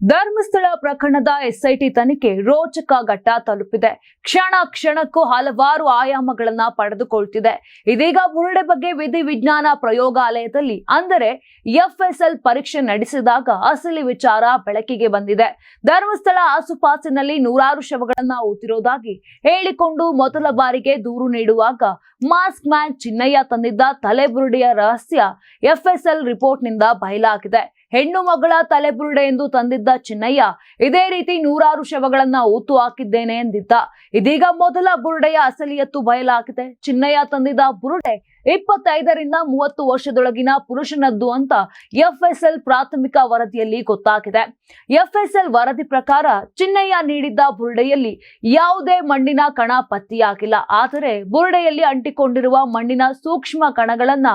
ಧರ್ಮಸ್ಥಳ ಪ್ರಕರಣದ ಎಸ್ಐಟಿ ತನಿಖೆ ರೋಚಕ ಘಟ್ಟ ತಲುಪಿದೆ. ಕ್ಷಣ ಕ್ಷಣಕ್ಕೂ ಹಲವಾರು ಆಯಾಮಗಳನ್ನ ಪಡೆದುಕೊಳ್ತಿದೆ. ಇದೀಗ ಬುರುಡೆ ಬಗ್ಗೆ ವಿಧಿ ವಿಜ್ಞಾನ ಪ್ರಯೋಗಾಲಯದಲ್ಲಿ, ಅಂದರೆ ಎಫ್ಎಸ್ಎಲ್ ಪರೀಕ್ಷೆ ನಡೆಸಿದಾಗ ಅಸಲಿ ವಿಚಾರ ಬೆಳಕಿಗೆ ಬಂದಿದೆ. ಧರ್ಮಸ್ಥಳ ಆಸುಪಾಸಿನಲ್ಲಿ ನೂರಾರು ಶವಗಳನ್ನ ಊತಿರೋದಾಗಿ ಹೇಳಿಕೊಂಡು ಮೊದಲ ಬಾರಿಗೆ ದೂರು ನೀಡುವಾಗ ಮಾಸ್ಕ್ ಮ್ಯಾನ್ ಚಿನ್ನಯ್ಯ ತಂದಿದ್ದ ತಲೆಬುರುಡೆಯ ರಹಸ್ಯ ಎಫ್ಎಸ್ಎಲ್ ರಿಪೋರ್ಟ್ನಿಂದ ಬಯಲಾಗಿದೆ. ಹೆಣ್ಣು ಮಗಳ ತಲೆಬುರುಡೆ ಎಂದು ತಂದಿದ್ದ ಚಿನ್ನಯ್ಯ ಇದೇ ರೀತಿ ನೂರಾರು ಶವಗಳನ್ನ ಊತು ಹಾಕಿದ್ದೇನೆ ಎಂದಿದ್ದ. ಇದೀಗ ಮೊದಲ ಬುರುಡೆಯ ಅಸಲಿಯತ್ತು ಬಯಲಾಗಿದೆ. ಚಿನ್ನಯ್ಯ ತಂದಿದ್ದ ಬುರುಡೆ ಇಪ್ಪತ್ತೈದರಿಂದ ಮೂವತ್ತು ವರ್ಷದೊಳಗಿನ ಪುರುಷನದ್ದು ಅಂತ ಎಫ್ಎಸ್ಎಲ್ ಪ್ರಾಥಮಿಕ ವರದಿಯಲ್ಲಿ ಗೊತ್ತಾಗಿದೆ. ಎಫ್ಎಸ್ಎಲ್ ವರದಿ ಪ್ರಕಾರ ಚಿನ್ನಯ್ಯ ನೀಡಿದ್ದ ಬುರುಡೆಯಲ್ಲಿ ಯಾವುದೇ ಮಣ್ಣಿನ ಕಣ ಪತ್ತೆಯಾಗಿಲ್ಲ. ಆದರೆ ಬುರುಡೆಯಲ್ಲಿ ಅಂಟಿಕೊಂಡಿರುವ ಮಣ್ಣಿನ ಸೂಕ್ಷ್ಮ ಕಣಗಳನ್ನ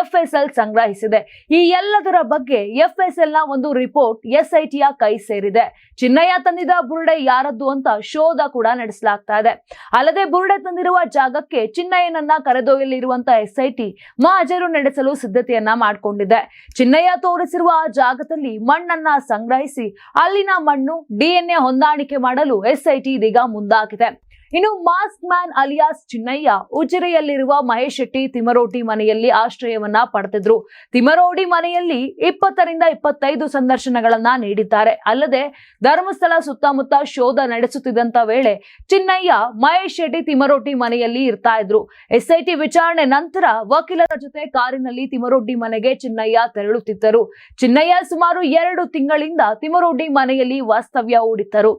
ಎಫ್ಎಸ್ಎಲ್ ಸಂಗ್ರಹಿಸಿದೆ. ಈ ಎಲ್ಲದರ ಬಗ್ಗೆ ಎಫ್ಎಸ್ಎಲ್ನ ಒಂದು ರಿಪೋರ್ಟ್ ಎಸ್ಐಟಿಯ ಕೈ ಸೇರಿದೆ. ಚಿನ್ನಯ್ಯ ತಂದಿದ ಬುರುಡೆ ಯಾರದ್ದು ಅಂತ ಶೋಧ ಕೂಡ ನಡೆಸಲಾಗ್ತಾ ಇದೆ. ಅಲ್ಲದೆ ಬುರುಡೆ ತಂದಿರುವ ಜಾಗಕ್ಕೆ ಚಿನ್ನಯ್ಯನನ್ನ ಕರೆದೊಯ್ಯಲಿರುವಂತ ಎಸ್ಐಟಿ ಮಾಜರು ನಡೆಸಲು ಸಿದ್ಧತೆಯನ್ನ ಮಾಡಿಕೊಂಡಿದೆ. ಚಿನ್ನಯ್ಯ ತೋರಿಸಿರುವ ಆ ಜಾಗದಲ್ಲಿ ಮಣ್ಣನ್ನ ಸಂಗ್ರಹಿಸಿ ಅಲ್ಲಿನ ಮಣ್ಣು ಡಿಎನ್ಎ ಹೊಂದಾಣಿಕೆ ಮಾಡಲು ಎಸ್ಐಟಿ ಇದೀಗ ಮುಂದಾಗಿದೆ. ಇನ್ನು ಮಾಸ್ಕ್ ಮ್ಯಾನ್ ಅಲಿಯಾಸ್ ಚಿನ್ನಯ್ಯ ಉಜಿರೆಯಲ್ಲಿರುವ ಮಹೇಶ್ ಶೆಟ್ಟಿ ತಿಮರೋಟಿ ಮನೆಯಲ್ಲಿ ಆಶ್ರಯವನ್ನ ಪಡೆದಿದ್ರು. ತಿಮರೋಡಿ ಮನೆಯಲ್ಲಿ ಇಪ್ಪತ್ತರಿಂದ ಇಪ್ಪತ್ತೈದು ಸಂದರ್ಶನಗಳನ್ನ ನೀಡಿದ್ದಾರೆ. ಅಲ್ಲದೆ ಧರ್ಮಸ್ಥಳ ಸುತ್ತಮುತ್ತ ಶೋಧ ನಡೆಸುತ್ತಿದ್ದಂತ ವೇಳೆ ಚಿನ್ನಯ್ಯ, ಮಹೇಶ್ ಶೆಟ್ಟಿ ತಿಮರೋಟಿ ಮನೆಯಲ್ಲಿ ಇರ್ತಾ ಇದ್ರು. ಎಸ್ಐಟಿ ವಿಚಾರಣೆ ನಂತರ ವಕೀಲರ ಜೊತೆ ಕಾರಿನಲ್ಲಿ ತಿಮರೋಡ್ಡಿ ಮನೆಗೆ ಚಿನ್ನಯ್ಯ ತೆರಳುತ್ತಿದ್ದರು. ಚಿನ್ನಯ್ಯ ಸುಮಾರು ಎರಡು ತಿಂಗಳಿಂದ ತಿಮರೋಡಿ ಮನೆಯಲ್ಲಿ ವಾಸ್ತವ್ಯ ಹೂಡಿದ್ದರು.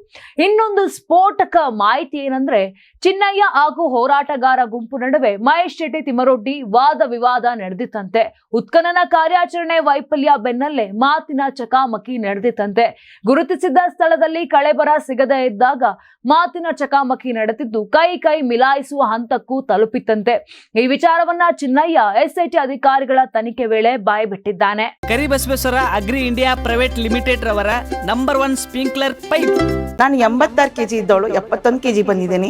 ಇನ್ನೊಂದು ಸ್ಫೋಟಕ ಮಾಹಿತಿ ಏನಂದ್ರೆ ಚಿನ್ನಯ್ಯ ಹಾಗೂ ಹೋರಾಟಗಾರ ಗುಂಪು ನಡುವೆ ಮಹೇಶ್ ಶೆಟ್ಟಿ ತಿಮರೊಡ್ಡಿ ವಾದ ವಿವಾದ ನಡೆದಿತ್ತಂತೆ. ಉತ್ಖನನ ಕಾರ್ಯಾಚರಣೆ ವೈಫಲ್ಯ ಬೆನ್ನಲ್ಲೇ ಮಾತಿನ ಚಕಾಮಕಿ ನಡೆದಿತ್ತಂತೆ. ಗುರುತಿಸಿದ್ದ ಸ್ಥಳದಲ್ಲಿ ಕಳೆಬರ ಸಿಗದೇ ಇದ್ದಾಗ ಮಾತಿನ ಚಕಾಮಕಿ ನಡೆದಿದ್ದು ಕೈ ಕೈ ಮಿಲಾಯಿಸುವ ಹಂತಕ್ಕೂ ತಲುಪಿತ್ತಂತೆ. ಈ ವಿಚಾರವನ್ನ ಚಿನ್ನಯ್ಯ ಎಸ್ಐಟಿ ಅಧಿಕಾರಿಗಳ ತನಿಖೆ ವೇಳೆ ಬಾಯ್ಬಿಟ್ಟಿದ್ದಾನೆ Karibasaveshwara agri India private limited ರವರ ನಂಬರ್ ಒನ್ ಸ್ಪ್ರಿಂಕ್ಲರ್ ಪೈಪ್. ನಾನು ಎಂಬತ್ತಾರು ಕೆಜಿ ಇದ್ದವಳು ಎಪ್ಪತ್ತೊಂದು ಕೆಜಿ ಬಂದಿದ್ದೀನಿ.